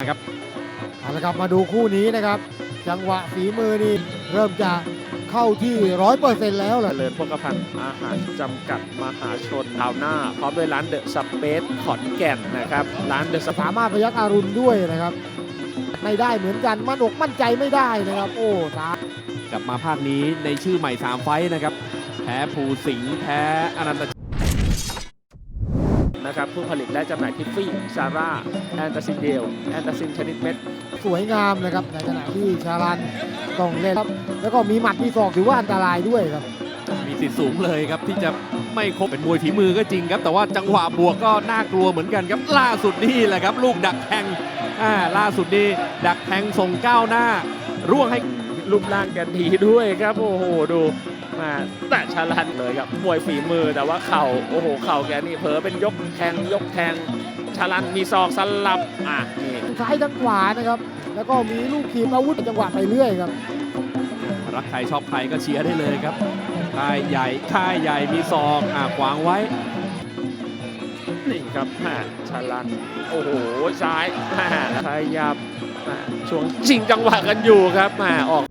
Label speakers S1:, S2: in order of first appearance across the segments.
S1: นะครับ
S2: เอาละครับมาดูคู่นี้นะครับ จังหวะฝีมือนี่เริ่มจะเข้าที่ร้อยเปอร์เซ็นต์แล้วแห
S3: เจ
S2: ละ
S3: ริญพกพันธ์อาหารจำกัดมหาชนคราวหน้า พร้อมด้วยร้านเดอะสเปซขอนแก่นนะครับ ร้านเดอะส
S2: สามารถพยักอารุณด้วยนะครับ ไม่ได้เหมือนกันมั่นอกมั่นใจไม่ได้นะครับ โอ้ตาย
S1: กลับมาภาคนี้ในชื่อใหม่ 3 ไฟต์นะครับ แพ้ภูสิงห์แพ้อนันต
S3: นะครับผู้ผลิตและจำหน่ายทิฟฟี่ซาร่าแอนตาซินเดลแอนตาซินชนิดเม็ด
S2: สวยงามนะครับในขณะที่ชาลันต้องเล่นครับแล้วก็มีหมัดมีศอกถือว่าอันตรายด้วยครับ
S1: มีสิทธิ์สูงเลยครับที่จะไม่ครบเป็นมวยฝีมือก็จริงครับ แต่ว่าจังหวะบวกก็น่ากลัวเหมือนกันครับล่าสุดนี่แหละครับ ลูกดักแทงอ่าล่าสุดนี่ดักแทงส่งก้าวหน้า ร่วงให้
S3: รูปร่างแกดีด้วยครับ โอ้โหดู มาแต่ชาลันเลยครับมวยฝีมือแต่ว่าเข่าโอ้โหเข่าแกนี่เผลอเป็นยกแทงยกแทงชาลันมีศอกสลับอะนี่
S2: ซ้ายทั้งขวานะครับ แล้วก็มีลูกขีมอาวุธจังหวะไปเรื่อยครับ
S1: รักใครชอบใครก็เชียร์ได้เลยครับค่ายใหญ่ค่ายใหญ่มีซองอ่าขวางไว้
S3: นี่ครับแม่ชาลันโอ้โหซ้ายแม่พยายามแม่ช่วงชิงจังหวะกันอยู่ครับแม่ออก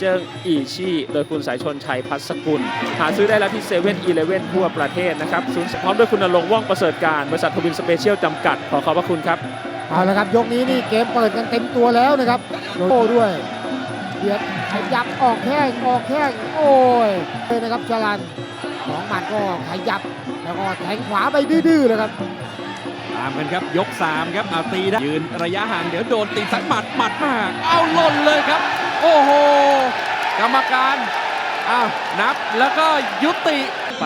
S3: เจิงอีชี่โดยคุณสายชนชัยพัสกุล หาซื้อได้แล้วที่เซเว่นอีเลเว่นทั่วประเทศนะครับศูนย์พร้อมด้วยคุณนรงค์ว่องประเสริฐการ บริษัททวินสเปเชียลจำกัด ขอขอบพระคุณครับ
S2: เอาละครับ ยกนี้นี่เกมเปิดกันเต็มตัวแล้วนะครับโดโต้ด้วยเบียดขยับออกแข้งออกแข้งโอ้ยเลยนะครับชาลันสองหมัดก็ขยับแล้วก็แทงขวาไปดื้อๆเลยครับ
S1: ตามกันครับยก 3 ครับเอาตีได้ยืนระยะห่างเดี๋ยวโดนตีสักหมัดหมัดมาก เอาหล่นเลยครับ โอ้โห กรรมการอ้าวนับแล้วก็ยุติ
S3: ไป